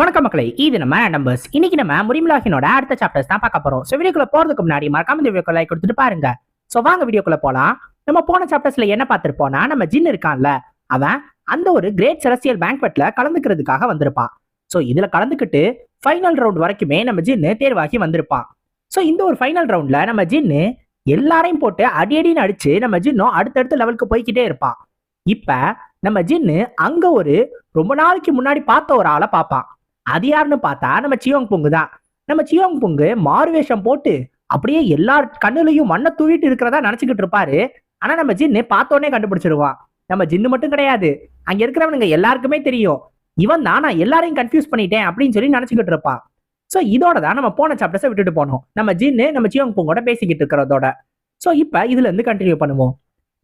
வணக்கம் மக்களே இது நம்ம நம்பர்ஸ் இன்னைக்கு நம்ம முரிமிலாகினோட அடுத்த சாப்டர்ஸ் தான் பார்க்க போறோம். ஸோ வீடியோக்குள்ள போறதுக்கு முன்னாடி மறக்காம இந்த வீடியோக்கு லைக் கொடுத்துட்டு பாருங்க. ஸோ வாங்க வீடியோக்குள்ள போலாம். நம்ம போன சாப்டர்ஸ்ல என்ன பார்த்திருப்போம்னா நம்ம ஜின் இருக்கான்ல அவன் அந்த ஒரு கிரேட் செலஸ்டியல் பேங்க்வெட்ல கலந்துக்கிறதுக்காக வந்திருப்பான். ஸோ இதுல கலந்துக்கிட்டு ஃபைனல் ரவுண்ட் வரைக்குமே நம்ம ஜின்னு தேர்வாகி வந்திருப்பான். ஸோ இந்த ஒரு ஃபைனல் ரவுண்ட்ல நம்ம ஜின்னு எல்லாரையும் போட்டு அடி அடின்னு அடிச்சு நம்ம ஜின்னும் அடுத்தடுத்த லெவலுக்கு போய்கிட்டே இருப்பான். இப்ப நம்ம ஜின்னு அங்க ஒரு ரொம்ப நாளைக்கு முன்னாடி பார்த்த ஒரு ஆளை பார்ப்பான். அது யாருன்னு பார்த்தா நம்ம சியோங் புங்கு தான். நம்ம சியோங் புங்கு மாறுவேஷம் போட்டு அப்படியே எல்லா கண்ணுலையும் மண்ணை தூவிட்டு இருக்கிறதா நினைச்சுக்கிட்டு இருப்பாரு. ஆனா நம்ம ஜின்னு பார்த்தோன்னே கண்டுபிடிச்சிருவான். நம்ம ஜின்னு மட்டும் கிடையாது. அங்க இருக்கிறவனுங்க எல்லாருக்குமே தெரியும். இவன் தான் நான் எல்லாரையும் கன்ஃபியூஸ் பண்ணிட்டேன் அப்படின்னு சொல்லி நினைச்சுக்கிட்டு இருப்பான். ஸோ இதோட தான் நம்ம போன சாப்டர்ஸை விட்டுட்டு போனோம். நம்ம ஜின்னு நம்ம சியோங் புங்கோட பேசிக்கிட்டு இருக்கிறதோட. ஸோ இப்போ இதுல இருந்து கண்டினியூ பண்ணுவோம்.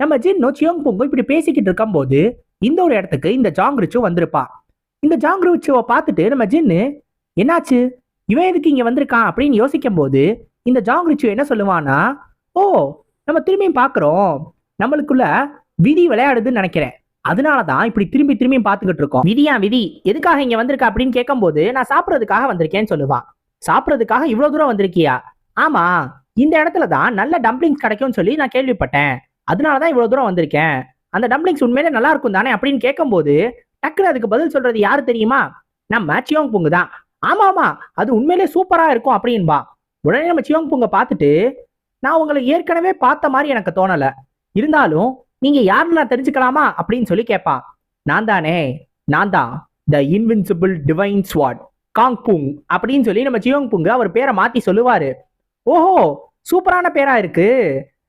நம்ம ஜின்னும் சியோங் புங்கும் இப்படி பேசிக்கிட்டு இருக்கும்போது இந்த ஒரு இடத்துக்கு இந்த ஜாங் ரிச்சு வந்திருப்பான் இந்த ஜாங் பார்த்துட்டு நம்ம ஜின்னு என்னாச்சு? இவன் எதுக்கு இங்க வந்திருக்கான்? அப்படின்னு யோசிக்கும் போது இந்த ஜாங் என்ன சொல்லுவானா ஓ நம்ம திரும்பியும் பார்க்குறோம். நம்மளுக்குள்ள விதி விளையாடுதுன்னு நினைக்கிறேன். அதனால தான் இப்படி திரும்பி திரும்பியும் பார்த்துக்கிட்டு இருக்கோம். விதியா விதி? எதுக்காக இங்க வந்திருக்க? அப்படின்னு கேட்கும்போது நான் சாப்பிட்றதுக்காக வந்திருக்கேன்னு சொல்லுவான் சாப்பிட்றதுக்காக இவ்வளவு தூரம் வந்திருக்கியா? ஆமா. இந்த இடத்துல தான் நல்ல டம்ப்ளிங்ஸ் கிடைக்கும்னு சொல்லி நான் கேள்விப்பட்டேன். அதனால தான் இவ்வளவு தூரம் வந்திருக்கேன். அந்த டம்ப்ளிங்ஸ் உண்மையிலே நல்லா இருக்கும் தானே அப்படின்னு கேட்கும்போது டக்குனு அதுக்கு பதில் சொல்றது யாரு தெரியுமா? நம்ம சியோங் புங்கு தான். ஆமா ஆமா அது உண்மையிலே சூப்பரா இருக்கும் அப்படின்பா. உடனே நம்ம சியோங் புங்க பார்த்துட்டு நான் உங்களை ஏற்கனவே பார்த்த மாதிரி எனக்கு தோணல. இருந்தாலும் நீங்க யாருன்னு நான் தெரிஞ்சுக்கலாமா அப்படின்னு சொல்லி கேட்பான் நான் தானே நான் தான். த இன்வின்சிபிள் டிவைன் ஸ்வாட் காங் புங் அப்படின்னு சொல்லி நம்ம சியோங் புங்கு அவர் பேரை மாத்தி சொல்லுவாரு. ஓஹோ சூப்பரான பேரா இருக்கு.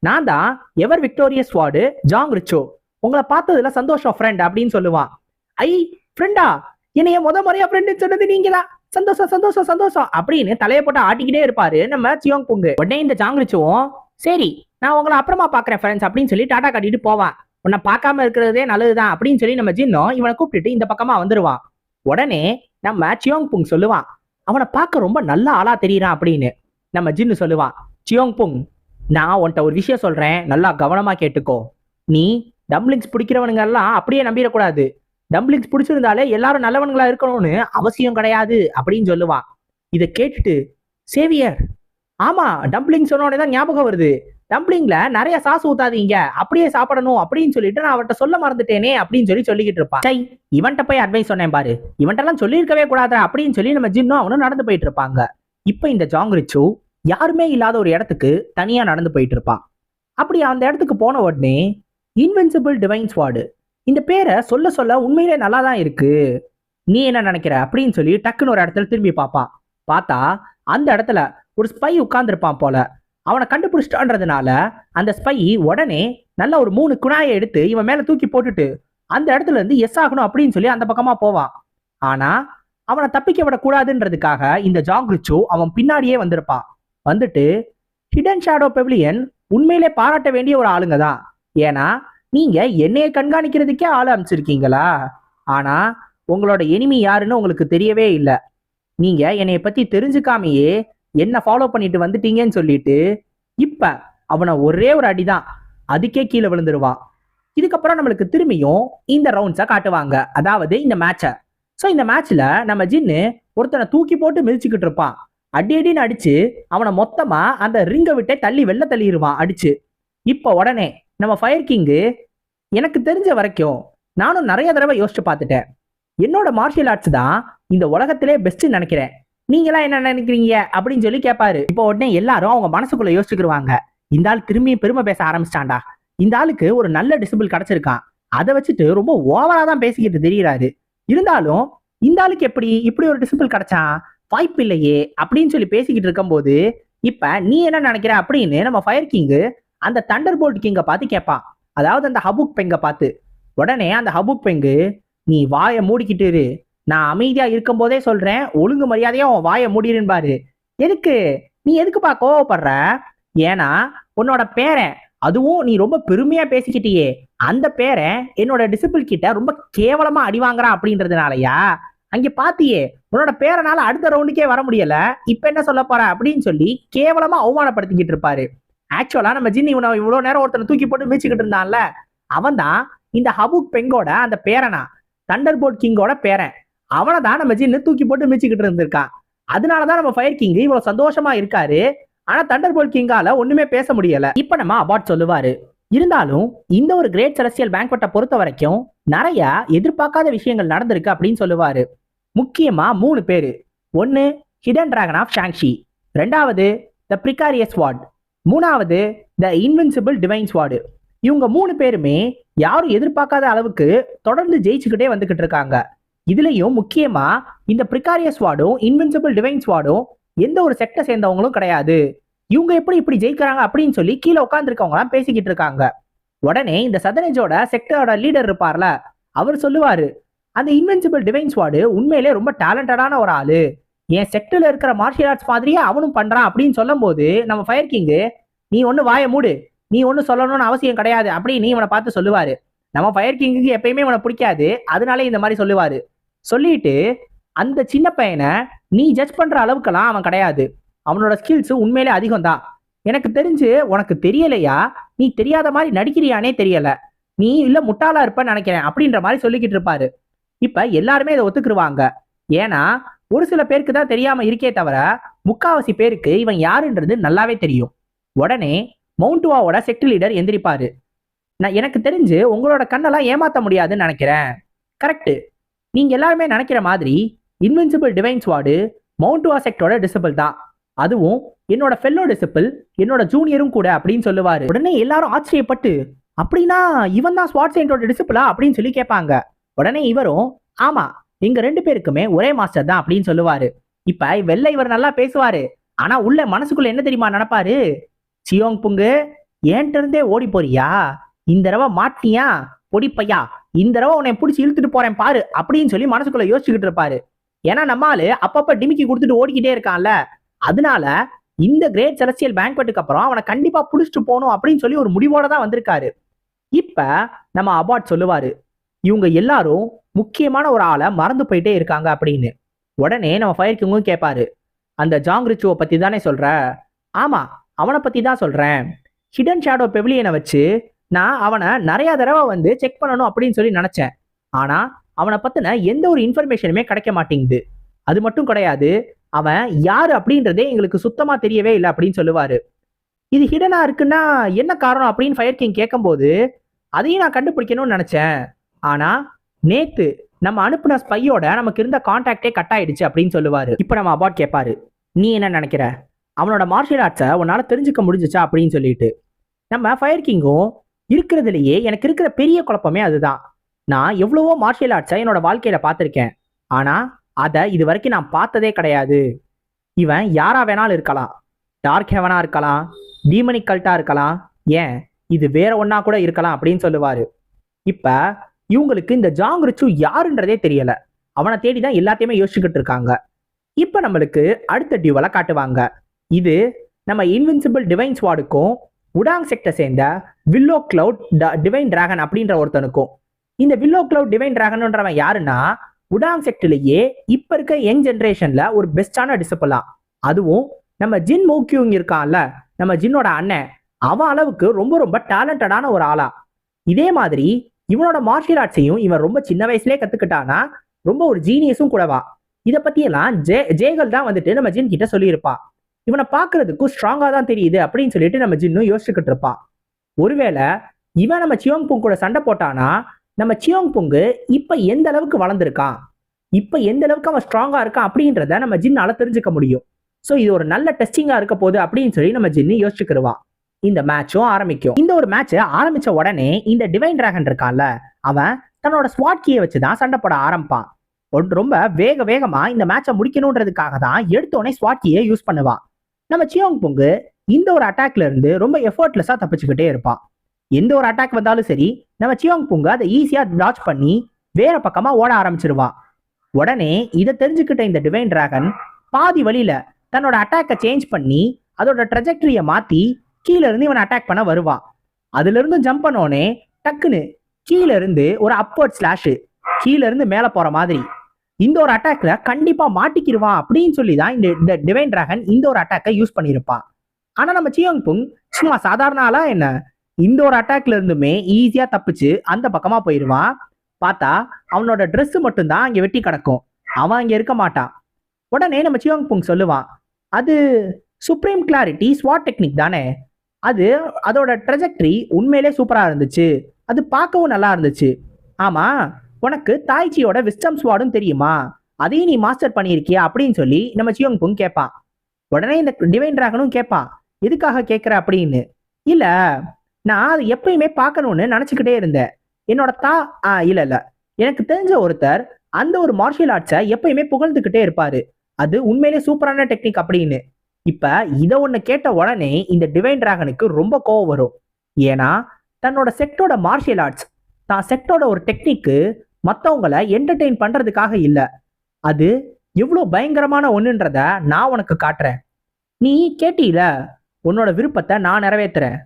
நான் தான் எவர் விக்டோரியஸ் ஸ்வாடு ஜாங் ரிச்சோ உங்களை பார்த்ததுல சந்தோஷம் ஃப்ரெண்ட் அப்படின்னு சொல்லுவான். ஐ ஃப்ரெண்டா என்னைய முத முறையா ஃப்ரெண்டு சொன்னது நீங்க தான் சந்தோஷம் சந்தோஷம் சந்தோஷம். அப்படின்னு தலையை போட்டு ஆட்டிக்கிட்டே இருப்பாரு நம்ம சியோங் புங்கு. உடனே இந்த ஜாங்கிரிச்சுவும் சரி நான் உங்களை அப்புறமா பாக்குறேன் ஃப்ரெண்ட்ஸ் அப்படின்னு சொல்லி டாடா காட்டிட்டு போவான். உன்னை பார்க்காம இருக்கிறதே நல்லதுதான் அப்படின்னு சொல்லி நம்ம ஜின்னும் இவனை கூப்பிட்டுட்டு இந்த பக்கமா வந்துருவான். உடனே நம்ம சியோங் புங் சொல்லுவான். அவனை பார்க்க ரொம்ப நல்ல ஆளா தெரியறான் அப்படின்னு நம்ம ஜின்னு சொல்லுவான். சியோங் புங் நான் உன்கிட்ட ஒரு விஷயம் சொல்றேன். நல்லா கவனமா கேட்டுக்கோ. நீ டம்ளிங்ஸ் பிடிக்கிறவனுங்க எல்லாம் அப்படியே நம்பிடக்கூடாது. டம்ப்ளிங்ஸ் பிடிச்சிருந்தாலே எல்லாரும் நல்லவனுங்களா இருக்கணும்னு அவசியம் கிடையாது அப்படின்னு சொல்லுவான் இதை கேட்டுட்டு சேவியர் ஆமா டம்ப்ளிங் சொன்ன உடனே தான் ஞாபகம் வருது. டம்ப்ளிங்ல நிறைய சாசு ஊத்தாதீங்க. அப்படியே சாப்பிடணும் அப்படின்னு சொல்லிட்டு நான் அவர்கிட்ட சொல்ல மறந்துட்டேனே அப்படின்னு சொல்லி சொல்லிக்கிட்டு இருப்பான் சை இவன்ட்ட போய் அட்வைஸ் சொன்னேன் பாரு. இவன்ட்டெல்லாம் சொல்லியிருக்கவே கூடாது? அப்படின்னு சொல்லி நம்ம ஜின்னும் அவனும் நடந்து போயிட்டு இருப்பாங்க. இப்போ இந்த ஜாங்கிரிச்சு யாருமே இல்லாத ஒரு இடத்துக்கு தனியா நடந்து போயிட்டு இருப்பான் அப்படி அந்த இடத்துக்கு போன உடனே இன்வென்சிபிள் டிவைன்ஸ் வார்டு இந்த பேரை சொல்ல சொல்ல உண்மையிலே நல்லா தான் இருக்கு. நீ என்ன நினைக்கிற? அப்படின்னு சொல்லி டக்குன்னு ஒரு இடத்துல திரும்பி பார்ப்பான் பார்த்தா அந்த இடத்துல ஒரு ஸ்பை உட்கார்ந்துருப்பான் போல. அவனை கண்டுபிடிச்சிட்டான்றதுனால அந்த ஸ்பை உடனே நல்ல ஒரு மூணு குணாயை எடுத்து இவன் மேல தூக்கி போட்டுட்டு அந்த இடத்துல இருந்து எஸ் ஆகணும் அப்படின்னு சொல்லி அந்த பக்கமா போவான் ஆனா அவனை தப்பிக்க விடக்கூடாதுன்றதுக்காக இந்த ஜாங்கிரிச்சு அவன் பின்னாடியே வந்திருப்பான் வந்துட்டு ஹிடன் ஷேடோ பெவிலியன் உண்மையிலே பாராட்ட வேண்டிய ஒரு ஆளுங்க தான் ஏன்னா நீங்க என்னைய கண்காணிக்கிறதுக்கே ஆள் அமைச்சிருக்கீங்களா ஆனா உங்களோட எனிமி யாருன்னு உங்களுக்கு தெரியவே இல்லை. நீங்க என்னைய பத்தி தெரிஞ்சுக்காமையே என்ன ஃபாலோ பண்ணிட்டு வந்துட்டீங்கன்னு சொல்லிட்டு இப்ப அவனை ஒரே ஒரு அடிதான். அதுக்கே கீழே விழுந்துருவான். இதுக்கப்புறம் நம்மளுக்கு திரும்பியும் இந்த ரவுண்ட்ஸை காட்டுவாங்க. அதாவது இந்த மேட்சை ஸோ இந்த மேட்ச்ல நம்ம ஜின்னு ஒருத்தனை தூக்கி போட்டு மிதிச்சுக்கிட்டு இருப்பான். அடி அடின்னு அடிச்சு அவனை மொத்தமா அந்த ரிங்கை விட்டே தள்ளி வெளில தள்ளிடுவான் அடிச்சு. இப்போ உடனே நம்ம ஃபயர் கிங்கு எனக்கு தெரிஞ்ச வரைக்கும் நானும் நிறைய தடவை யோசிச்சு பார்த்துட்டேன். என்னோட மார்ஷியல் ஆர்ட்ஸ் தான் இந்த உலகத்திலே பெஸ்ட்னு நினைக்கிறேன். நீங்களாம் என்ன நினைக்கிறீங்க? அப்படின்னு சொல்லி கேட்பாரு இப்போ உடனே எல்லாரும் அவங்க மனசுக்குள்ள யோசிச்சுக்கிருவாங்க. இந்த ஆள் திரும்பி பெருமை பேச ஆரம்பிச்சிட்டான்டா. இந்த ஆளுக்கு ஒரு நல்ல டிசிபிள் கிடைச்சிருக்கான். அதை வச்சுட்டு ரொம்ப ஓவரா தான் பேசிக்கிட்டு தெரிகிறாரு இருந்தாலும் இந்த ஆளுக்கு எப்படி? இப்படி ஒரு டிசிபிள் கிடைச்சான்? வாய்ப்பு இல்லையே அப்படின்னு சொல்லி பேசிக்கிட்டு இருக்கும்போது இப்ப நீ என்ன நினைக்கிற அப்படின்னு நம்ம ஃபயர் கிங்கு அந்த தண்டர் போல்ட் கிங்கை பார்த்து கேட்பான் அதாவது அந்த ஹபுக் பெங்கை பார்த்து உடனே அந்த ஹபுக் பெங்கு நீ வாயை மூடிக்கிட்டு இரு. நான் அமைதியா இருக்கும் போதே சொல்றேன். ஒழுங்கு மரியாதையா உன் வாயை மூடிடுன்பாரு எதுக்கு? நீ எதுக்குப்பா கோவப்படுற? ஏன்னா உன்னோட பேரன் அதுவும் நீ ரொம்ப பெருமையா பேசிக்கிட்டியே. அந்த பேரன் என்னோட டிசிபிள் கிட்ட ரொம்ப கேவலமா அடி வாங்குறான் அப்படின்றதுனாலயா? அங்க பாத்தியே உன்னோட பேரனால அடுத்த ரவுண்டுக்கே வர முடியல. இப்ப என்ன சொல்ல போற? அப்படின்னு சொல்லி கேவலமா அவமானப்படுத்திக்கிட்டு இருப்பாரு. ஆக்சுவலா நம்ம ஜின்னி இவனை இவ்வளவு நேரம் ஒருத்தனை தூக்கி போட்டு மீச்சுக்கிட்டு இருந்தான்ல அவன் தான் இந்த ஹபுக் பெங்கோட அந்த பேரனா தண்டர் போர்ட் கிங்கோட பேரன். அவனை தான் நம்ம ஜின்னு தூக்கி போட்டு மிச்சிக்கிட்டு இருந்திருக்கான். அதனாலதான் நம்ம ஃபயர் கிங் இவ்வளவு சந்தோஷமா இருக்காரு. ஆனா தண்டர் போல் கிங்கால ஒண்ணுமே பேச முடியல. இப்ப நம்ம அபார்ட் சொல்லுவாரு. இருந்தாலும் இந்த ஒரு கிரேட் செலஸ்டியல் பேங்க்வெட்டை பொறுத்த வரைக்கும் நிறைய எதிர்பார்க்காத விஷயங்கள் நடந்திருக்கு அப்படின்னு சொல்லுவாரு. முக்கியமா மூணு பேரு. ஒன்னு ஹிடன் டிராகன் ஆஃப் ஷாங்ஷி ரெண்டாவது த பிரிகாரியஸ் வார்ட் மூணாவது த இன்வின்சிபிள் டிவைன்ஸ் வார்டு இவங்க மூணு பேருமே யாரும் எதிர்பார்க்காத அளவுக்கு தொடர்ந்து ஜெயிச்சுக்கிட்டே வந்துகிட்டு இருக்காங்க. இதுலயும் முக்கியமா இந்த பிரிகாரியஸ் வார்டும் இன்வின்சிபிள் டிவைன்ஸ் வார்டும் எந்த ஒரு செக்டை சேர்ந்தவங்களும் கிடையாது. இவங்க எப்படி இப்படி ஜெயிக்கிறாங்க அப்படின்னு சொல்லி கீழே உட்காந்துருக்கவங்களாம் பேசிக்கிட்டு இருக்காங்க. உடனே இந்த சதனேஜோட செக்டரோட லீடர் இருப்பார்ல அவர் சொல்லுவாரு அந்த இன்வென்சிபிள் டிவைன்ஸ் வார்டு உண்மையிலே ரொம்ப டேலண்டடான ஒரு ஆளு. என் செட்டில் இருக்கிற மார்ஷியல் ஆர்ட்ஸ் மாதிரியே அவனும் பண்றான் அப்படின்னு சொல்லும் போது நம்ம ஃபயர் கிங்கு நீ ஒண்ணு வாய மூடு நீ ஒண்ணு சொல்லணும்னு அவசியம் கிடையாது அப்படின்னு இவனை பார்த்து சொல்லுவாரு. நம்ம ஃபயர் கிங்குக்கு எப்பயுமே இவனை பிடிக்காது அதனாலே இந்த மாதிரி சொல்லுவாரு. சொல்லிட்டு அந்த சின்ன பையனை நீ ஜட்ஜ் பண்ற அளவுக்கெல்லாம் அவன் கிடையாது. அவனோட ஸ்கில்ஸ் உண்மையிலே அதிகம் தான் எனக்கு தெரிஞ்சு உனக்கு தெரியலையா? நீ தெரியாத மாதிரி நடிக்கிறியானே தெரியல. நீ இல்ல முட்டாளா இருப்பன்னு நினைக்கிறேன் அப்படின்ற மாதிரி சொல்லிக்கிட்டு இருப்பாரு. இப்ப எல்லாருமே இதை ஒத்துக்குருவாங்க. ஏன்னா ஒரு சில பேருக்கு தான் தெரியாம இருக்கே தவிர முக்காவாசி பேருக்கு இவன் யாருன்றது நல்லாவே தெரியும். உடனே மவுண்டுவாவோட செக்ட் லீடர் எந்திரிப்பாரு. நான் எனக்கு தெரிஞ்சு உங்களோட கண்ணெல்லாம் ஏமாத்த முடியாதுன்னு நினைக்கிறேன். கரெக்டு நீங்க எல்லாருமே நினைக்கிற மாதிரி இன்வின்சிபிள் டிவைன்ஸ் வார்டு மவுண்டுவா செக்டோட டிசிபிள் தான். அதுவும் என்னோட ஃபெல்லோ டிசிபிள் என்னோட ஜூனியரும் கூட அப்படின்னு சொல்லுவாரு. உடனே எல்லாரும் ஆச்சரியப்பட்டு அப்படின்னா இவன் தான் ஸ்வாட் செயின்டோட டிசிபிளா அப்படின்னு சொல்லி கேட்பாங்க. உடனே இவரும் ஆமா எங்க ரெண்டு பேருக்குமே ஒரே மாஸ்டர் தான் அப்படின்னு சொல்லுவாரு. இப்ப வெள்ளை இவர் நல்லா பேசுவாரு. ஆனா உள்ள மனசுக்குள்ள என்ன தெரியுமா நினைப்பாரு? சியோங் புங்கு ஏன்ட்ட இருந்தே ஓடி போறியா? இந்த தடவை மாட்டியா பொடிப்பையா இந்த தடவை உன்னை பிடிச்சி இழுத்துட்டு போறேன் பாரு அப்படின்னு சொல்லி மனசுக்குள்ள யோசிச்சுக்கிட்டு இருப்பாரு. ஏன்னா நம்ம அப்பப்ப டிமிக்கி கொடுத்துட்டு ஓடிக்கிட்டே இருக்கான்ல. அதனால இந்த கிரேட் செலஸ்டியல் பேங்க்வெட்டுக்கு அப்புறம் அவனை கண்டிப்பா புடிச்சிட்டு போகணும் அப்படின்னு சொல்லி ஒரு முடிவோட தான் வந்திருக்காரு. இப்ப நம்ம அபார்ட் சொல்லுவாரு. இவங்க எல்லாரும் முக்கியமான ஒரு ஆளை மறந்து போயிட்டே இருக்காங்க அப்படின்னு. உடனே நம்ம ஃபயர் கிங்கும் கேட்பாரு அந்த ஜாங் ரிச்சுவை பற்றி தானே சொல்கிற ஆமாம் அவனை பற்றி தான் சொல்கிறேன் ஹிடன் ஷேடோ பெவிலியனை வச்சு நான் அவனை நிறைய தடவை வந்து செக் பண்ணணும் அப்படின்னு சொல்லி நினச்சேன். ஆனால் அவனை பற்றின எந்த ஒரு இன்ஃபர்மேஷனுமே கிடைக்க மாட்டேங்குது. அது மட்டும் கிடையாது அவன் யார் அப்படின்றதே எங்களுக்கு சுத்தமாக தெரியவே இல்லை அப்படின்னு சொல்லுவார். இது ஹிடனாக இருக்குன்னா என்ன காரணம் அப்படின்னு ஃபயர் கிங் கேட்கும்போது அதையும் நான் கண்டுபிடிக்கணும்னு நினச்சேன். ஆனால் நேத்து நம்ம அனுப்புன ஸ்பையோட நமக்கு இருந்த கான்டாக்டே கட் ஆயிடுச்சு அப்படின்னு சொல்லுவாரு. இப்போ நம்ம அபார்ட் கேட்பாரு நீ என்ன நினைக்கிற? அவனோட மார்ஷியல் ஆர்ட்ஸை உன்னால் தெரிஞ்சுக்க முடிஞ்சுச்சா அப்படின்னு சொல்லிட்டு. நம்ம ஃபயர் கிங்கும் இருக்கிறதுலையே எனக்கு இருக்கிற பெரிய குழப்பமே அதுதான். நான் எவ்வளவோ மார்ஷியல் ஆர்ட்ஸை என்னோட வாழ்க்கையில பார்த்துருக்கேன். ஆனால் அதை இது வரைக்கும் நான் பார்த்ததே கிடையாது. இவன் யாரா வேணாலும் இருக்கலாம். டார்க் ஹெவனா இருக்கலாம். டீமனிக் கல்ட்டா இருக்கலாம். ஏன்? இது வேற ஒன்னா கூட இருக்கலாம் அப்படின்னு சொல்லுவார். இப்போ இவங்களுக்கு இந்த ஜாங் ரிச்சு யாருன்றதே தெரியல. அவனை தேடி தான் எல்லாத்தையுமே யோசிச்சுக்கிட்டு இருக்காங்க. இப்ப நம்மளுக்கு அடுத்த டியூவலை காட்டுவாங்க. இது நம்ம இன்வின்சிபிள் டிவைன் ஸ்வாடுக்கும் உடாங் செக்டை சேர்ந்த வில்லோ கிளவுட் டிவைன் டிராகன் அப்படின்ற ஒருத்தனுக்கும். இந்த வில்லோ கிளவுட் டிவைன் டிராகன்ன்றவன் யாருன்னா உடாங் செக்டிலேயே இப்ப இருக்க யங் ஜென்ரேஷன்ல ஒரு பெஸ்டான டிசிப்பிளா அதுவும் நம்ம ஜின் மோக்யூங் இருக்கான்ல நம்ம ஜின்னோட அண்ணன் அவன் அளவுக்கு ரொம்ப ரொம்ப டேலண்டடான ஒரு ஆளா. இதே மாதிரி இவனோட மார்ஷியல் ஆர்ட்ஸையும் இவன் ரொம்ப சின்ன வயசுலயே கத்துக்கிட்டானா ரொம்ப ஒரு ஜீனியஸும் கூடவா? இத பத்தி எல்லாம் ஜே ஜேகல் தான் வந்துட்டு நம்ம ஜின் கிட்ட சொல்லியிருப்பான் இவனை பாக்குறதுக்கும் ஸ்ட்ராங்கா தான் தெரியுது அப்படின்னு சொல்லிட்டு நம்ம ஜின்னும் யோசிச்சுக்கிட்டு இருப்பான் ஒருவேளை இவன் நம்ம சியோங் புங் கூட சண்டை போட்டானா நம்ம சியோங் புங்கு இப்ப எந்த அளவுக்கு வளர்ந்துருக்கான் இப்ப எந்த அளவுக்கு அவன் ஸ்ட்ராங்கா இருக்கான் அப்படின்றத நம்ம ஜின்னால தெரிஞ்சுக்க முடியும். ஸோ இது ஒரு நல்ல டெஸ்டிங்கா இருக்க போகுது அப்படின்னு சொல்லி நம்ம ஜின்னு யோசிச்சுக்கிருவான் இந்த மேட்சும் ஆரம்பிக்கும். இந்த ஒரு மேட்ச் ஆரம்பிச்ச உடனே இந்த டிவைன் டிராகன் இருக்கான்ல அவன் தன்னோட ஸ்வாட் கீயை வச்சு தான் சண்டை போட ஆரம்பிப்பான். ஒன்- ரொம்ப வேக வேகமா இந்த மேட்சை முடிக்கணுன்றதுக்காக தான் எடுத்தோடனே ஸ்வாட் கீயை யூஸ் பண்ணுவான். நம்ம சியோங் புங்கு இந்த ஒரு அட்டாக்ல இருந்து ரொம்ப எஃபர்ட்லெஸ்ஸா தப்பிச்சுக்கிட்டே இருப்பான். எந்த ஒரு அட்டாக் வந்தாலும் சரி நம்ம சியோங் புங்கு அதை ஈஸியா டாச் பண்ணி வேற பக்கமா ஓட ஆரம்பிச்சிருவான். உடனே இதை தெரிஞ்சுக்கிட்ட இந்த டிவைன் டிராகன் பாதி வழியில தன்னோட அட்டாக்கை சேஞ்ச் பண்ணி அதோட ட்ரெஜக்டரியை மாத்தி கீழேருந்து இவன் அட்டாக் பண்ண வருவான் அதுல இருந்து ஜம்ப் பண்ணோடனே டக்குன்னு கீழேருந்து ஒரு அப்வர்ட் ஸ்லாஷு கீழேருந்து இருந்து போகிற போற மாதிரி. இந்த ஒரு அட்டாக்ல கண்டிப்பா மாட்டிக்கிடுவான் அப்படின்னு சொல்லி தான் இந்த இந்த டிவைன் டிராகன் இந்த ஒரு அட்டாக்கை யூஸ் பண்ணியிருப்பான் ஆனா நம்ம சியோங் புங் சும்மா சாதாரண ஆளா என்ன? இந்த ஒரு அட்டாக்ல இருந்துமே ஈஸியா தப்பிச்சு அந்த பக்கமா போயிடுவான் பார்த்தா அவனோட ட்ரெஸ்ஸு மட்டும்தான் அங்கே வெட்டி கிடக்கும். அவன் அங்கே இருக்க மாட்டான் உடனே நம்ம சியோங் புங் சொல்லுவான் அது சுப்ரீம் கிளாரிட்டி ஸ்வாட் டெக்னிக் தானே? அது அதோட ட்ரெஜெக்டரி உண்மையிலே சூப்பராக இருந்துச்சு. அது பார்க்கவும் நல்லா இருந்துச்சு. ஆமாம் உனக்கு தாய்ச்சியோட விஸ்டம் ஸ்வாடும் தெரியுமா? அதையும் நீ மாஸ்டர் பண்ணியிருக்கியா அப்படின்னு சொல்லி நம்ம சியோங் புங் கேட்பான் உடனே இந்த டிவைன் ட்ராகனும் கேட்பான் எதுக்காக கேட்குற அப்படின்னு. இல்லை நான் அது எப்பயுமே பார்க்கணும்னு நினச்சிக்கிட்டே இருந்தேன். என்னோட தா ஆ இல்லை இல்லை. எனக்கு தெரிஞ்ச ஒருத்தர் அந்த ஒரு மார்ஷியல் ஆர்ட்ஸை எப்பயுமே புகழ்ந்துக்கிட்டே இருப்பாரு. அது உண்மையிலே சூப்பரான டெக்னிக் அப்படின்னு. இப்ப இதை ஒன்று கேட்ட உடனே இந்த டிவைன் டிராகனுக்கு ரொம்ப கோவம் வரும். ஏன்னா தன்னோட செக்டோட மார்ஷியல் ஆர்ட்ஸ் தான் செக்டோட ஒரு டெக்னிக்கு மற்றவங்களை என்டர்டெயின் பண்ணுறதுக்காக இல்லை. அது எவ்வளோ பயங்கரமான ஒன்றுன்றத நான் உனக்கு காட்டுறேன். நீ கேட்டியில உன்னோட விருப்பத்தை நான் நிறைவேற்றுறேன்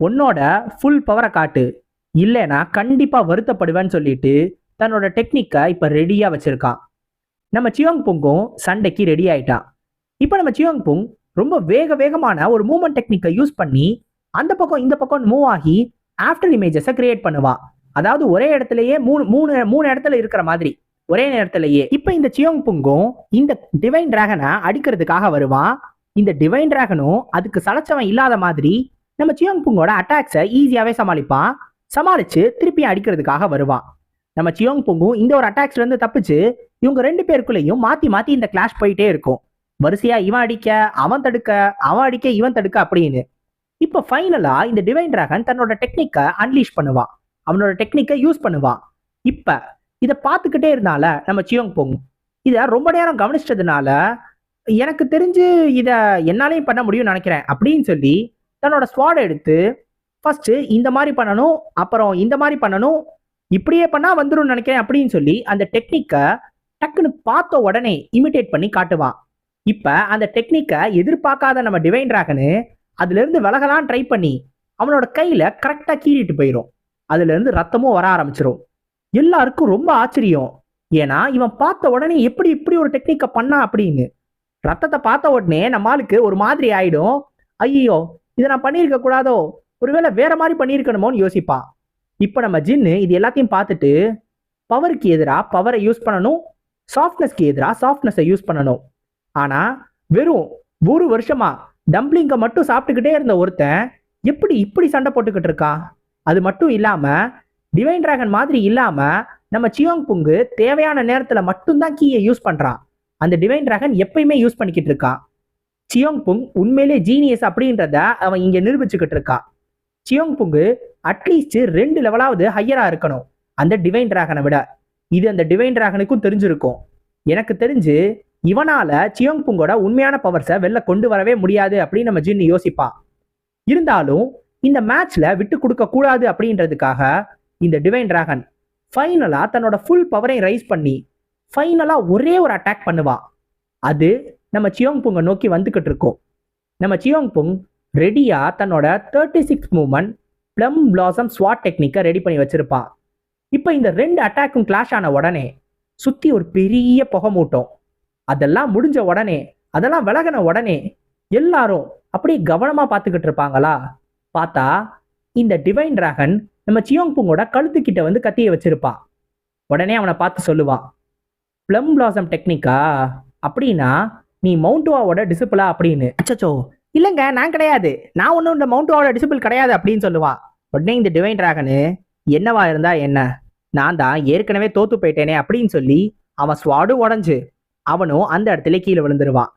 உன்னோட ஃபுல் பவரை காட்டு. இல்லைனா கண்டிப்பாக வருத்தப்படுவேன்னு சொல்லிட்டு தன்னோட டெக்னிக்கை இப்போ ரெடியாக வச்சுருக்கான். நம்ம சியோங் புங்கும் சண்டைக்கு ரெடி ஆயிட்டான். இப்போ நம்ம சியோங் புங் ரொம்ப வேக வேகமான ஒரு மூவ்மெண்ட் டெக்னிக்கை யூஸ் பண்ணி அந்த பக்கம் இந்த பக்கம் மூவ் ஆகி ஆஃப்டர் இமேஜஸை கிரியேட் பண்ணுவா. அதாவது ஒரே இடத்துலயே மூணு மூணு மூணு இடத்துல இருக்கிற மாதிரி. ஒரே நேரத்திலேயே. இப்போ இந்த சியோங் புங்கும் இந்த டிவைன் டிராகனை அடிக்கிறதுக்காக வருவான் இந்த டிவைன் டிராகனும் அதுக்கு சளைச்சவன் இல்லாத மாதிரி நம்ம சியோங் புங்கோட அட்டாக்ஸை ஈஸியாகவே சமாளிப்பான் சமாளிச்சு திருப்பி அடிக்கிறதுக்காக வருவான் நம்ம சியோங் புங்கும் இந்த ஒரு அட்டாக்ஸ்லேருந்து தப்பிச்சு இவங்க ரெண்டு பேருக்குள்ளேயும் மாற்றி மாற்றி இந்த கிளாஷ் போயிட்டே இருக்கும். வரிசையா இவன் அடிக்க அவன் தடுக்க அவன் அடிக்க இவன் தடுக்க அப்படின்னு. இப்போ ஃபைனலா இந்த டிவைன் டிராகன் தன்னோட டெக்னிக்கை அன்லீஷ் பண்ணுவான். அவனோட டெக்னிக்கை யூஸ் பண்ணுவான். இப்ப இதை பார்த்துக்கிட்டே இருந்தால நம்ம சியோங் பொங். இதை ரொம்ப நேரம் கவனிச்சதுனால எனக்கு தெரிஞ்சு இதை என்னாலையும் பண்ண முடியும்னு நினைக்கிறேன் அப்படின்னு சொல்லி தன்னோட ஸ்வாட் எடுத்து ஃபர்ஸ்ட் இந்த மாதிரி பண்ணணும் அப்புறம் இந்த மாதிரி பண்ணணும் இப்படியே பண்ணா வந்துடும் நினைக்கிறேன் அப்படின்னு சொல்லி அந்த டெக்னிக்கை டக்குன்னு பார்த்த உடனே இமிட்டேட் பண்ணி காட்டுவான். இப்ப அந்த டெக்னிக்கை எதிர்பார்க்காத நம்ம டிவைன் டிராகனு அதுல இருந்து விலகலாம் ட்ரை பண்ணி அவனோட கையில கரெக்டா கீறிட்டு போயிடும் அதுல இருந்து ரத்தமும் வர ஆரம்பிச்சிடும் எல்லாருக்கும் ரொம்ப ஆச்சரியம். ஏன்னா இவன் பார்த்த உடனே எப்படி இப்படி ஒரு டெக்னிக்கை பண்ணா அப்படின்னு. ரத்தத்தை பார்த்த உடனே நம்ம ஆளுக்கு ஒரு மாதிரி ஆயிடும். ஐயோ இதை நான் பண்ணியிருக்க கூடாதோ? ஒருவேளை வேற மாதிரி பண்ணியிருக்கணுமோன்னு யோசிப்பான் இப்போ நம்ம ஜின்னு இது எல்லாத்தையும் பார்த்துட்டு பவருக்கு எதிராக பவரை யூஸ் பண்ணணும். சாஃப்ட்னஸ்க்கு எதிராக சாஃப்ட்னஸை யூஸ் பண்ணணும். ஆனா வெறும் ஒரு வருஷமா டம்ப்ளிங்கை மட்டும் சாப்பிட்டுக்கிட்டே இருந்த ஒருத்தன் எப்படி இப்படி சண்டை போட்டுக்கிட்டு இருக்கான்? அது மட்டும் இல்லாம டிவைன் டிராகன் மாதிரி இல்லாம நம்ம சியோங் புங்கு தேவையான நேரத்துல மட்டும்தான் கீயை யூஸ் பண்றான். அந்த டிவைன் டிராகன் எப்பயுமே யூஸ் பண்ணிக்கிட்டு இருக்கான். சியோங் புங் உண்மையிலே ஜீனியஸ் அப்படின்றத அவன் இங்க நிரூபிச்சுக்கிட்டு இருக்கான். சியோங் புங்கு அட்லீஸ்ட் ரெண்டு லெவலாவது ஹையரா இருக்கணும். அந்த டிவைன் டிராகனை விட. இது அந்த டிவைன் டிராகனுக்கும் தெரிஞ்சிருக்கும். எனக்கு தெரிஞ்சு இவனால சியோங் புங்கோட உண்மையான பவர்ஸை வெளில கொண்டு வரவே முடியாது அப்படின்னு நம்ம ஜின்னு யோசிப்பான் இருந்தாலும் இந்த மேட்ச்ல விட்டு கொடுக்க கூடாது அப்படின்றதுக்காக இந்த டிவைன் டிராகன் ஃபைனலா தன்னோட ஃபுல் பவரையும் ரைஸ் பண்ணி ஃபைனலா ஒரே ஒரு அட்டாக் பண்ணுவான் அது நம்ம சியோங் புங்கை நோக்கி வந்துகிட்டு இருக்கோம். நம்ம சியோங் புங் ரெடியா தன்னோட thirty six moment plum blossom squad டெக்னிக்கை ரெடி பண்ணி வச்சிருப்பான் இப்போ இந்த ரெண்டு அட்டாக்கும் கிளாஷ் ஆன உடனே சுத்தி ஒரு பெரிய புகை மூட்டம். அதெல்லாம் முடிஞ்ச உடனே அதெல்லாம் விலகின உடனே எல்லாரும் அப்படியே கவனமாக பார்த்துக்கிட்டு இருப்பாங்களா? பார்த்தா இந்த டிவைன் டிராகன் நம்ம சியோங் புங்கோட கழுத்துக்கிட்ட வந்து கத்திய வச்சிருப்பான் உடனே அவனை பார்த்து சொல்லுவான் பிளம் பிளாசம் டெக்னிக்கா அப்படின்னா நீ மவுண்டுவாவோட டிசிப்பிளா அப்படின்னு. அச்சச்சோ இல்லைங்க நான் கிடையாது. நான் ஒன்றும் இந்த மவுண்டுவாவோட டிசிப்பிள் கிடையாது அப்படின்னு சொல்லுவான் உடனே இந்த டிவைன் டிராகனு என்னவா இருந்தா என்ன? நான் தான் ஏற்கனவே தோத்து போயிட்டேனே அப்படின்னு சொல்லி அவன் ஸ்வாடும் உடஞ்சு அவனும் அந்த இடத்துல கீழே விழுந்துருவான்.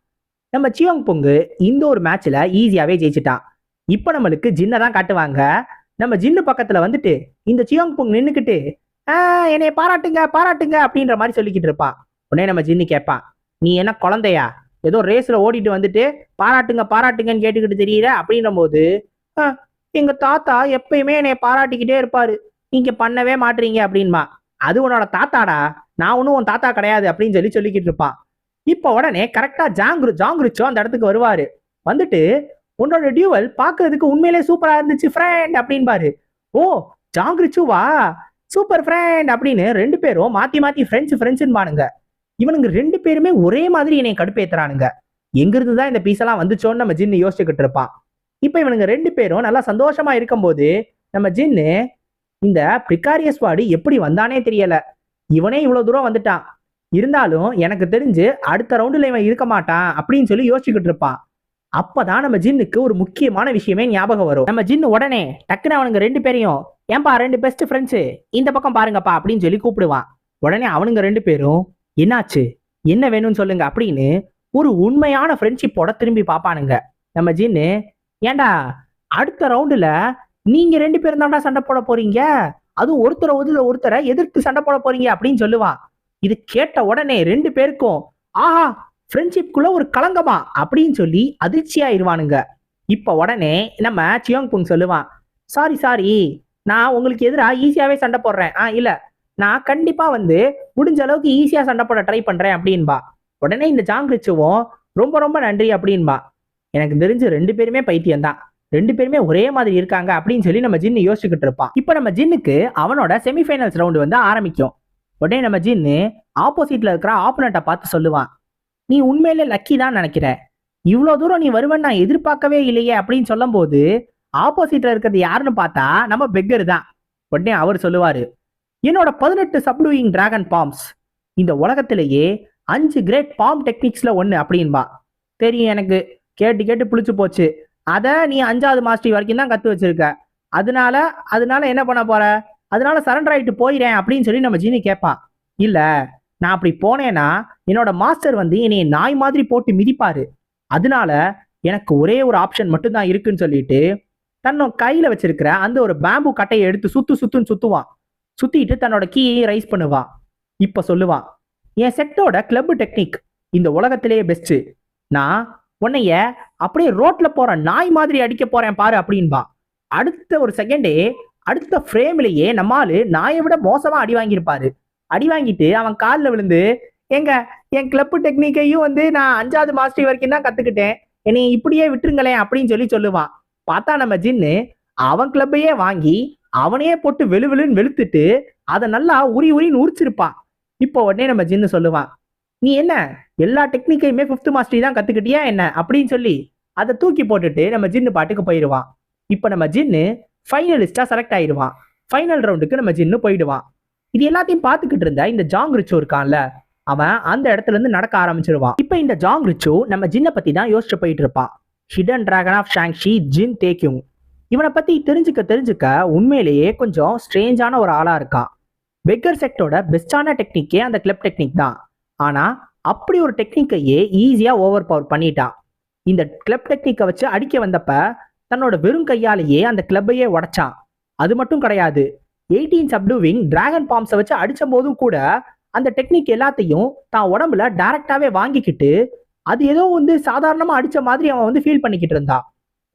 நம்ம சியோங் பொங்கு இந்த ஒரு மேட்ச்ல ஈஸியாவே ஜெயிச்சிட்டான் இப்போ நம்மளுக்கு ஜின்னை தான் காட்டுவாங்க. நம்ம ஜின்னு பக்கத்துல வந்துட்டு இந்த சியோங் பொங் நின்றுக்கிட்டு என்னைய பாராட்டுங்க பாராட்டுங்க அப்படின்ற மாதிரி சொல்லிக்கிட்டு இருப்பான். உடனே நம்ம ஜின்னு கேட்பான் நீ என்ன குழந்தையா? ஏதோ ரேஸ்ல ஓடிட்டு வந்துட்டு பாராட்டுங்க பாராட்டுங்கன்னு கேட்டுக்கிட்டு தெரியல அப்படின்ற போது "ஆ, எங்க தாத்தா எப்பயுமே என்னைய பாராட்டிக்கிட்டே இருப்பாரு. நீங்க பண்ணவே மாட்டீங்க அப்படின்மா அது உன்னோட தாத்தாடா? நான் ஒன்றும் உன் தாத்தா கிடையாது அப்படின்னு சொல்லி சொல்லிக்கிட்டு இருப்பான். இப்போ உடனே கரெக்டா ஜாங்ரு ஜாங்ருச்சோ அந்த இடத்துக்கு வருவாரு. வந்துட்டு உன்னோட டியூவல் பார்க்கறதுக்கு உண்மையிலே சூப்பராக இருந்துச்சு ஃப்ரெண்ட் அப்படின்பாரு. ஓ ஜாங்ருச்சுவா சூப்பர் ஃப்ரெண்ட் அப்படின்னு ரெண்டு பேரும் மாற்றி மாற்றி ஃப்ரெஞ்சு ஃப்ரெண்ட்ஸ் பானுங்க இவனுங்க ரெண்டு பேருமே ஒரே மாதிரி என்னை கடுப்பேத்துறானுங்க. எங்கிருந்து தான் இந்த பீஸ் எல்லாம் வந்துச்சோன்னு நம்ம ஜின்னு யோசிச்சுக்கிட்டு இருப்பான். இப்போ இவனுங்க ரெண்டு பேரும் நல்லா சந்தோஷமா இருக்கும்போது நம்ம ஜின்னு இந்த பிரிகாரியஸ் வார்டு எப்படி வந்தானே தெரியல. இவனே இவ்வளவு தூரம் வந்துட்டான். இருந்தாலும் எனக்கு தெரிஞ்சு அடுத்த ரவுண்டில் இவன் இருக்க மாட்டான் அப்படின்னு சொல்லி யோசிச்சுக்கிட்டு இருப்பான். அப்பதான் நம்ம ஜின்னுக்கு ஒரு முக்கியமான விஷயமே ஞாபகம் வரும். நம்ம ஜின்னு உடனே டக்குன்னு அவனுங்க ரெண்டு பேரையும் ஏன்பா ரெண்டு பெஸ்ட் ஃப்ரெண்ட்ஸு இந்த பக்கம் பாருங்கப்பா அப்படின்னு சொல்லி கூப்பிடுவான். உடனே அவனுங்க ரெண்டு பேரும் என்னாச்சு? என்ன வேணும்னு சொல்லுங்க அப்படின்னு ஒரு உண்மையான ஃப்ரெண்ட்ஷிப்போட திரும்பி பார்ப்பானுங்க. நம்ம ஜின்னு ஏண்டா அடுத்த ரவுண்டில் நீங்கள் ரெண்டு பேரும் தாண்டா சண்டை போட போறீங்க? அதுவும் ஒருத்தரை ஒதுல ஒருத்தரை எதிர்த்து சண்டை போட போறீங்க அப்படின்னு சொல்லுவான் இது கேட்ட உடனே ரெண்டு பேருக்கும் ஆஹா ஃப்ரெண்ட்ஷிப்குள்ள ஒரு களங்கமா? அப்படின்னு சொல்லி அதிர்ச்சியாயிருவானுங்க இப்ப உடனே நம்ம சியோங் புங் சொல்லுவான் சாரி சாரி நான் உங்களுக்கு எதிராக ஈஸியாவே சண்டை போடுறேன். ஆ இல்ல நான் கண்டிப்பா வந்து முடிஞ்ச அளவுக்கு ஈஸியா சண்டை போட ட்ரை பண்றேன் அப்படின்பா. உடனே இந்த ஜாங்கிரிச்சுவும் ரொம்ப ரொம்ப நன்றி அப்படின்பா. எனக்கு தெரிஞ்சு ரெண்டு பேருமே பைத்தியம்தான். ரெண்டு பேருமே ஒரே மாதிரி இருக்காங்க அப்படின்னு சொல்லி நம்ம ஜின்னு யோசிச்சுக்கிட்டு இருப்பான். இப்போ நம்ம ஜின்னுக்கு அவனோட செமிஃபைனல்ஸ் ரவுண்டு வந்து ஆரம்பிக்கும். உடனே நம்ம ஜின்னு ஆப்போசிட்ல இருக்கிற ஆப்போனண்ட்டை பார்த்து சொல்லுவான். நீ உண்மையிலே லக்கி தான் நினைக்கிற. இவ்வளோ தூரம் நீ வருவன் நான் எதிர்பார்க்கவே இல்லையே அப்படின்னு சொல்லும்போது ஆப்போசிட்ல இருக்கிறது யாருன்னு பார்த்தா நம்ம பெக்கர் தான். உடனே அவர் சொல்லுவார் என்னோட பதினெட்டு சப்டூயிங் டிராகன் பாம்ஸ் இந்த உலகத்திலேயே அஞ்சு கிரேட் பாம் டெக்னிக்ஸில் ஒன்று அப்படின்பா. தெரியும் எனக்கு. கேட்டு கேட்டு புளிச்சு போச்சு. அதை நீ அஞ்சாவது மாஸ்டரி வரைக்கும் தான் கற்று வச்சிருக்க. அதனால அதனால என்ன பண்ண போற? அதனால சரண்டர் ஆகிட்டு போயிறேன் அப்படின்னு சொல்லி நம்ம ஜீனி கேட்பான் இல்லை நான் அப்படி போனேன்னா என்னோட மாஸ்டர் வந்து என்னை நாய் மாதிரி போட்டு மிதிப்பாரு. அதனால எனக்கு ஒரே ஒரு ஆப்ஷன் மட்டும்தான் இருக்குன்னு சொல்லிட்டு தன்னோட கையில் வச்சிருக்கிற அந்த ஒரு பேம்பு கட்டையை எடுத்து சுத்து சுத்துன்னு சுத்துவான். சுத்திட்டு தன்னோட கீயை ரைஸ் பண்ணுவான் இப்போ சொல்லுவான் என் செட்டோட கிளப் டெக்னிக் இந்த உலகத்திலேயே பெஸ்ட் நான் உன்னைய அப்படியே ரோட்ல போற நாய் மாதிரி அடிக்க போறேன் பாரு அப்படின்பா. அடுத்த ஒரு செகண்டே அடுத்த ஃப்ரேம்லயே நம்மாலு நாயை விட மோசமா அடி வாங்கியிருப்பாரு. அடி வாங்கிட்டு அவன் காலில் விழுந்து எங்க என் கிளப்பு டெக்னிக்கையும் வந்து நான் அஞ்சாவது மாஸ்டர் வரைக்கும் தான் கத்துக்கிட்டேன். என்னை இப்படியே விட்டுருங்களேன் அப்படின்னு சொல்லி சொல்லுவான். பார்த்தா நம்ம ஜின்னு அவன் கிளப்பையே வாங்கி அவனையே போட்டு வெளு வெளுன்னு வெளுத்துட்டு அதை நல்லா உரி உரின்னு உரிச்சிருப்பான். இப்போ உடனே நம்ம ஜின்னு சொல்லுவான் நீ என்ன? எல்லா டெக்னிக்கையுமே ஃபிஃப்த் மாஸ்டரி தான் கத்துக்கிட்டியா என்ன? அப்படின்னு சொல்லி அதை தூக்கி போட்டுட்டு நம்ம ஜின்னு பாட்டுக்கு போயிடுவான் இப்போ நம்ம ஜின்னு ஃபைனலிஸ்டா செலக்ட் ஆயிடுவான் ஃபைனல் ரவுண்டுக்கு நம்ம ஜின்னு போயிடுவான். இது எல்லாத்தையும் பார்த்துக்கிட்டு இருந்த இந்த ஜாங் ரிச்சோ இருக்கான்ல அவன் அந்த இடத்துல இருந்து நடக்க ஆரம்பிச்சிருவான். இப்போ இந்த ஜாங் ரிச்சோ நம்ம ஜின்னை பத்தி தான் யோசிச்சு போயிட்டு இருப்பான். ஹிடன் டிராகன் ஆஃப் ஷாங்ஷி ஜின் தேக்கியும் இவனை பத்தி தெரிஞ்சுக்க தெரிஞ்சுக்க உண்மையிலேயே கொஞ்சம் ஸ்ட்ரேஞ்சான ஒரு ஆளா இருக்கான். பெக்கர் செக்டோட பெஸ்டான டெக்னிக்கே அந்த கிளப் டெக்னிக் தான். ஆனா அப்படி ஒரு டெக்னிக்கையே ஈஸியா ஓவர் பவர் பண்ணிட்டான் இந்த கிளப் டெக்னிக்கை வச்சு அடிக்க வந்தப்ப தன்னோட வெறும் கையாலேயே அந்த கிளப்பையே உடைச்சான் அது மட்டும் கிடையாது. எயிட்டீன் சப்டூவிங் டிராகன் பாம்ஸை வச்சு அடித்த போதும் கூட அந்த டெக்னிக் எல்லாத்தையும் தான் உடம்புல டைரக்டாவே வாங்கிக்கிட்டு அது ஏதோ வந்து சாதாரணமாக அடித்த மாதிரி அவன் வந்து ஃபீல் பண்ணிக்கிட்டு இருந்தான்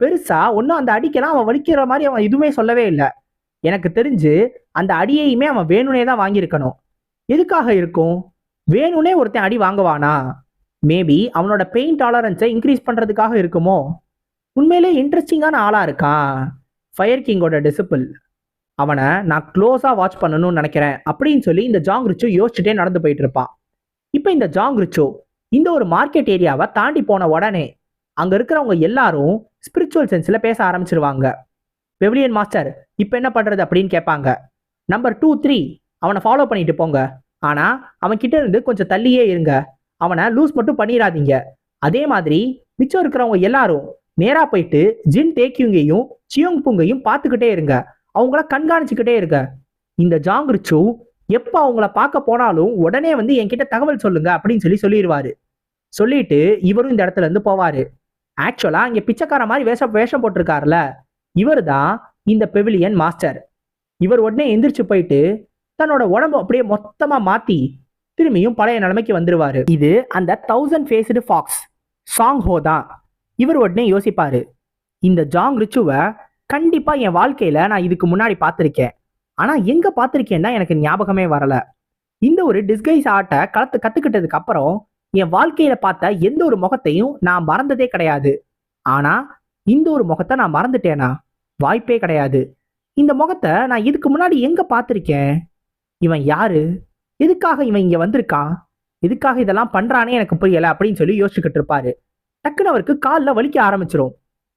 பெருசா ஒன்றும் அந்த அடிக்கெல்லாம் அவன் வலிக்கிற மாதிரி அவன் எதுவுமே சொல்லவே இல்லை. எனக்கு தெரிஞ்சு அந்த அடியையுமே அவன் வேணும்னே தான் வாங்கியிருக்கணும். எதுக்காக இருக்கும்? வேணும்னே ஒருத்தன் அடி வாங்குவானா? மேபி அவனோட பெயின் டாலரன்ஸை இன்க்ரீஸ் பண்ணுறதுக்காக இருக்குமோ? உண்மையிலே இன்ட்ரெஸ்டிங்கான ஆளாக இருக்கான். ஃபயர் கிங்கோட டிசிபிள் அவனை நான் க்ளோஸாக வாட்ச் பண்ணணும்னு நினைக்கிறேன் அப்படின்னு சொல்லி இந்த ஜாங் ரிச்சோ யோசிச்சுட்டே நடந்து போயிட்டு இருப்பான். இப்போ இந்த ஜாங் ரிச்சோ இந்த ஒரு மார்க்கெட் ஏரியாவை தாண்டி போன உடனே அங்கே இருக்கிறவங்க எல்லாரும் ஸ்பிரிச்சுவல் சென்ஸில் பேச ஆரம்பிச்சிருவாங்க. பெவிலியன் மாஸ்டர் இப்போ என்ன பண்ணுறது அப்படின்னு கேட்பாங்க. நம்பர் டூ த்ரீ அவனை ஃபாலோ பண்ணிட்டு போங்க. ஆனால் அவன் கிட்ட இருந்து கொஞ்சம் தள்ளியே இருங்க. அவனை லூஸ் மட்டும் பண்ணிடாதீங்க அதே மாதிரி மிச்சம் இருக்கிறவங்க எல்லாரும் நேராக போயிட்டு ஜின் தேக்கியுங்கையும் சியோங் புங்கையும் பார்த்துக்கிட்டே இருங்க. அவங்கள கண்காணிச்சுக்கிட்டே இருங்க. இந்த ஜாங் ரிச்சு எப்போ அவங்கள பார்க்க போனாலும் உடனே வந்து என்கிட்ட தகவல் சொல்லுங்க அப்படின்னு சொல்லி சொல்லிடுவாரு சொல்லிட்டு இவரும் இந்த இடத்துல இருந்து போவாரு. ஆக்சுவலா இங்க பிச்சைக்கார மாதிரி வேஷம் வேஷம் போட்டிருக்காருல. இவர் தான் இந்த பெவிலியன் மாஸ்டர். இவர் உடனே எந்திரிச்சு போயிட்டு தன்னோட உடம்பு அப்படியே மொத்தமா மாத்தி திரும்பியும் பழைய நிலைமைக்கு வந்துருவாரு. இது அந்த தௌசண்ட் ஃபேஸ்டு ஃபாக்ஸ் சாங் ஹோ தான். இவர் உடனே யோசிப்பாரு இந்த ஜாங் ரிச்சுவை கண்டிப்பா என் வாழ்க்கையில நான் இதுக்கு முன்னாடி பார்த்துருக்கேன். ஆனா எங்க பார்த்துருக்கேன்னா எனக்கு ஞாபகமே வரல. இந்த ஒரு டிஸ்கைஸ் ஆட்டை கலத்து கத்துக்கிட்டதுக்கு அப்புறம் என் வாழ்க்கையில பார்த்த எந்த ஒரு முகத்தையும் நான் மறந்ததே கிடையாது. ஆனா இந்த ஒரு முகத்தை நான் மறந்துட்டேனா? வாய்ப்பே கிடையாது. இந்த முகத்தை நான் இதுக்கு முன்னாடி எங்க பார்த்துருக்கேன்? இவன் யாரு? எதுக்காக இவன் இங்க வந்திருக்கான் எதுக்காக இதெல்லாம் பண்றானே எனக்கு புரியல அப்படின்னு சொல்லி யோசிச்சுக்கிட்டு இருப்பாரு. டக்குன்னு அவருக்கு காலில் வலிக்க ஆரம்பிச்சிரும்.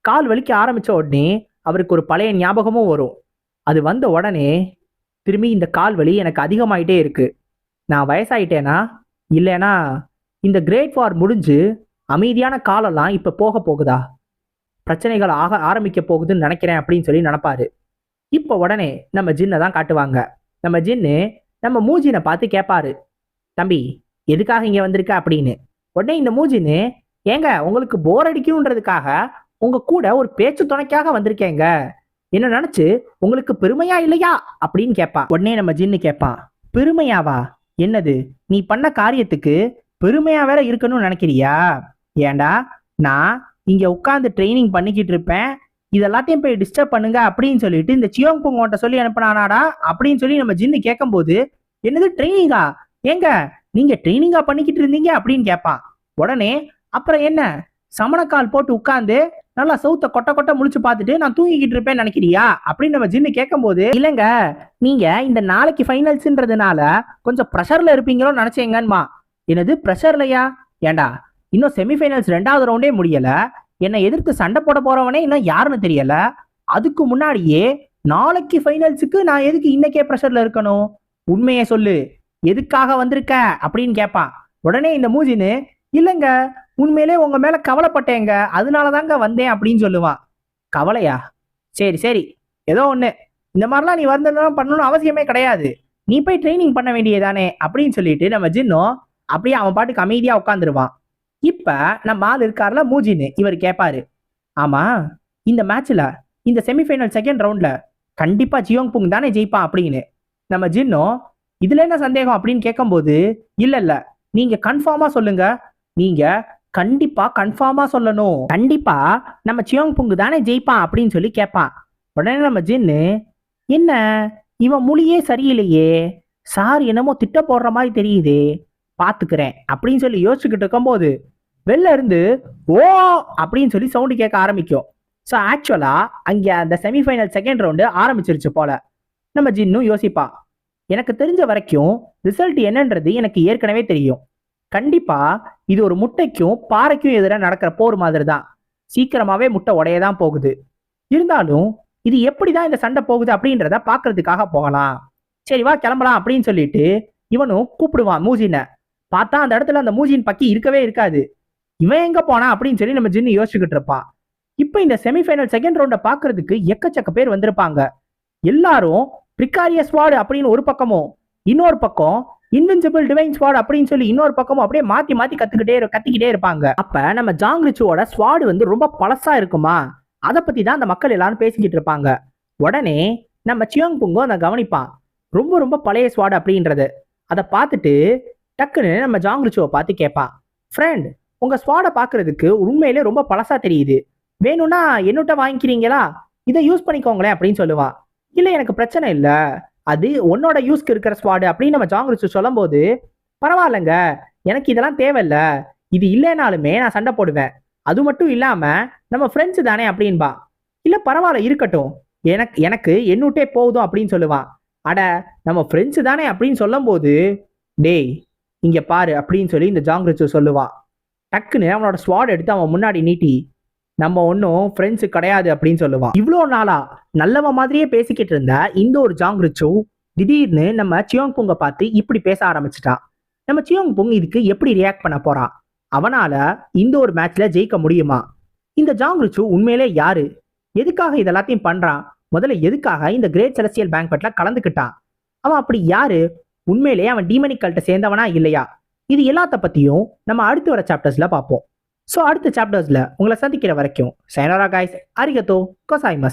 கால் வலிக்க ஆரம்பிச்ச உடனே அவருக்கு ஒரு பழைய ஞாபகமும் வரும். அது வந்த உடனே திரும்பி இந்த கால் வலி எனக்கு அதிகமாயிட்டே இருக்கு. நான் வயசாயிட்டேனா? இல்லைனா இந்த கிரேட் வார் முடிஞ்சு அமைதியான காலெல்லாம் இப்போ போக போகுதா? பிரச்சனைகள் ஆக ஆரம்பிக்க போகுதுன்னு நினைக்கிறேன் அப்படின்னு சொல்லி நினப்பாரு. இப்போ உடனே நம்ம ஜின்னை தான் காட்டுவாங்க. நம்ம ஜின்னு நம்ம மூஜினை பார்த்து கேட்பாரு தம்பி எதுக்காக இங்கே வந்திருக்க? அப்படின்னு. உடனே இந்த மூஜின்னு ஏங்க உங்களுக்கு போர் அடிக்கும்ன்றதுக்காக உங்க கூட ஒரு பேச்சு துணைக்காக வந்திருக்கேங்க. என்ன நினைச்சு உங்களுக்கு பெருமையா இல்லையா? அப்படின்னு கேட்பா உடனே நம்ம ஜின்னு கேட்பான் பெருமையாவா? என்னது? நீ பண்ண காரியத்துக்கு பெருமையா வேற இருக்கணும்னு நினைக்கிறியா? ஏண்டா நான் இங்க உட்காந்து ட்ரைனிங் பண்ணிக்கிட்டு இருப்பேன். இதெல்லாத்தையும் போய் டிஸ்டர்ப் பண்ணுங்க அப்படின்னு சொல்லிட்டு இந்த சியோங் பொங்கோட்ட சொல்லி அனுப்பினானாடா அப்படின்னு சொல்லி நம்ம ஜின்னு கேட்கும்போது என்னது ட்ரைனிங்கா ஏங்க நீங்க ட்ரைனிங்கா பண்ணிக்கிட்டு இருந்தீங்க அப்படின்னு கேட்பான் உடனே அப்புறம் என்ன? சமணக்கால் போட்டு உட்காந்து நல்லா சவுத்த கொட்ட கொட்ட முழிச்சு பார்த்துட்டு நான் தூங்கிக்கிட்டு இருப்பேன்னு நினைக்கிறியா? அப்படின்னு நம்ம ஜின்னு கேட்கும்போது இல்லைங்க நீங்க இந்த நாளைக்கு ஃபைனல்ஸ்ன்றதுனால கொஞ்சம் ப்ரெஷர்ல இருப்பீங்களோன்னு நினைச்சேங்கன்மா என்னது ப்ரெஷர்லையா ஏண்டா இன்னும் செமிஃபைனல்ஸ் ரெண்டாவது ரவுண்டே முடியல. என்னை எதிர்த்து சண்டை போட போறவனே இன்னும் யாருன்னு தெரியல. அதுக்கு முன்னாடியே நாளைக்கு ஃபைனல்ஸுக்கு நான் எதுக்கு இன்னைக்கே ப்ரெஷர்ல இருக்கணும்? உண்மையை சொல்லு. எதுக்காக வந்திருக்க? அப்படின்னு கேட்பான் உடனே இந்த மூஜின்னு இல்லைங்க உண்மையிலே உங்க மேல கவலைப்பட்டேங்க. அதனால தாங்க வந்தேன் அப்படின்னு சொல்லுவான். கவலையா? சரி சரி. ஏதோ ஒண்ணு. இந்த மாதிரிலாம் நீ வந்ததெல்லாம் பண்ணணும்னு அவசியமே கிடையாது. நீ போய் ட்ரைனிங் பண்ண வேண்டியதானே அப்படின்னு சொல்லிட்டு நம்ம ஜின்னும் அப்படியே அவன் பாட்டுக்கு அமைதியாக உட்காந்துருவான் இப்ப நம்ம ஆள் இருக்கார்ல மூஜின்னு இவர் கேட்பாரு ஆமா இந்த மேட்ச்ல இந்த செமிஃபைனல் செகண்ட் ரவுண்ட்ல கண்டிப்பா ஜியோங் புங் தானே ஜெயிப்பான் அப்படின்னு. நம்ம ஜின்னோ இதுல என்ன சந்தேகம் அப்படின்னு கேட்கும்போது இல்ல இல்ல நீங்க கன்ஃபார்மா சொல்லுங்க. நீங்க கண்டிப்பா கன்ஃபார்மா சொல்லணும். கண்டிப்பா நம்ம சியோங் புங்கு தானே ஜெயிப்பான் அப்படின்னு சொல்லி கேட்பான் உடனே நம்ம ஜின்னு என்ன இவன் மொழியே சரியில்லையே சார் என்னமோ திட்ட போடுற மாதிரி தெரியுதே பாத்துக்கிறேன் அப்படின்னு சொல்லி யோசிச்சுக்கிட்டு இருக்கும்போது வெளில இருந்து ஓ அப்படின்னு சொல்லி சவுண்டு கேட்க ஆரம்பிக்கும். ஸோ ஆக்சுவலா அங்கே அந்த செமிஃபைனல் செகண்ட் ரவுண்டு ஆரம்பிச்சிருச்சு போல. நம்ம ஜின்னும் யோசிப்பா எனக்கு தெரிஞ்ச வரைக்கும் ரிசல்ட் என்னன்றது எனக்கு ஏற்கனவே தெரியும். கண்டிப்பா இது ஒரு முட்டைக்கும் பாறைக்கும் எதிராக நடக்கிற போர் மாதிரி தான் சீக்கிரமாவே முட்டை உடைய தான் போகுது. இருந்தாலும் இது எப்படிதான் இந்த சண்டை போகுது அப்படின்றத பாக்குறதுக்காக போகலாம். சரி வா கிளம்பலாம் அப்படின்னு சொல்லிட்டு இவனும் கூப்பிடுவான் மூஜினை. பார்த்தா அந்த இடத்துல அந்த மூஜின் பக்கி இருக்கவே இருக்காது. இவன் எங்க போனா அப்படின்னு சொல்லி நம்ம ஜின்னு யோசிச்சுக்கிட்டு இருப்பான் இப்போ இந்த செமிஃபைனல் செகண்ட் ரவுண்டை பாக்குறதுக்கு எக்கச்சக்க பேர் வந்திருப்பாங்க. எல்லாரும் பிரிக்காரிய வார்டு அப்படின்னு ஒரு பக்கமும் இன்னொரு பக்கம் இன்வின்சிபிள் டிவைன் ஸ்வாட் அப்படின்னு சொல்லி இன்னொரு பக்கமும் அப்படியே மாத்தி மாத்தி கத்துக்கிட்டே கத்திக்கிட்டே இருப்பாங்க. அப்ப நம்ம ஜாங்லிச்சுவோட ஸ்வாடு வந்து ரொம்ப பழசா இருக்குமா? அதை பத்தி தான் அந்த மக்கள் எல்லாரும் பேசிக்கிட்டு இருப்பாங்க. உடனே நம்ம சியோங் புங்கோ அதை கவனிப்பான். ரொம்ப ரொம்ப பழைய ஸ்வாடு அப்படின்றது. அதை பார்த்துட்டு டக்குன்னு நம்ம ஜாங்லிச்சுவை பார்த்து கேட்பான். ஃப்ரெண்ட் உங்க ஸ்வாடை பார்க்கிறதுக்கு உண்மையிலே ரொம்ப பழசா தெரியுது. வேணும்னா என்னட்ட வாங்கிக்கிறீங்களா? இதை யூஸ் பண்ணிக்கோங்களேன் அப்படின்னு சொல்லுவான் இல்லை எனக்கு பிரச்சனை இல்லை. அது உன்னோட யூஸ்க்கு இருக்கிற ஸ்வாடு அப்படின்னு நம்ம ஜாங்கிரிச்சு சொல்லும்போது பரவாயில்லைங்க. எனக்கு இதெல்லாம் தேவையில்ல. இது இல்லைனாலுமே நான் சண்டை போடுவேன். அது மட்டும் இல்லாம நம்ம ஃப்ரெண்ட்ஸ் தானே அப்படின்பா. இல்ல பரவாயில்ல. இருக்கட்டும். எனக்கு எனக்கு என்னுட்டே போதும் அப்படின்னு சொல்லுவான் அட நம்ம ஃப்ரெண்ட்ஸ் தானே அப்படின்னு சொல்லும்போது டேய் இங்க பாரு அப்படின்னு சொல்லி இந்த ஜாங்கிரிச்சு சொல்லுவான் டக்குன்னு அவனோட ஸ்வாட் எடுத்து அவன் முன்னாடி நீட்டி நம்ம ஒன்றும் ஃப்ரெண்ட்ஸு கிடையாது அப்படின்னு சொல்லுவான். இவ்வளோ நாளா நல்லவன் மாதிரியே பேசிக்கிட்டு இருந்த இந்த ஒரு ஜாங்ரிச்சு திடீர்னு நம்ம சியோங் புங்கை பார்த்து இப்படி பேச ஆரம்பிச்சிட்டான். நம்ம சியோங் புங் இதுக்கு எப்படி ரியாக்ட் பண்ண போறான் அவனால இந்த ஒரு மேட்ச்ல ஜெயிக்க முடியுமா? இந்த ஜாங்ரிச்சு உண்மையிலே யாரு? எதுக்காக இதெல்லாத்தையும் பண்றான்? முதல்ல எதுக்காக இந்த கிரேட் செலஸ்டியல் பேங்க்வெட்ல கலந்துக்கிட்டான்? அவன் அப்படி யாரு? உண்மையிலேயே அவன் டீமனிக்கல்கிட்ட சேர்ந்தவனா இல்லையா? இது எல்லாத்த பத்தியும் நம்ம அடுத்து வர சாப்டர்ஸில் பார்ப்போம் ஸோ அடுத்த சாப்டர்ஸ்ல உங்களை சந்திக்கிற வரைக்கும் சைனரா காய்ஸ் அரிகத்தோ கொசாய்மஸ்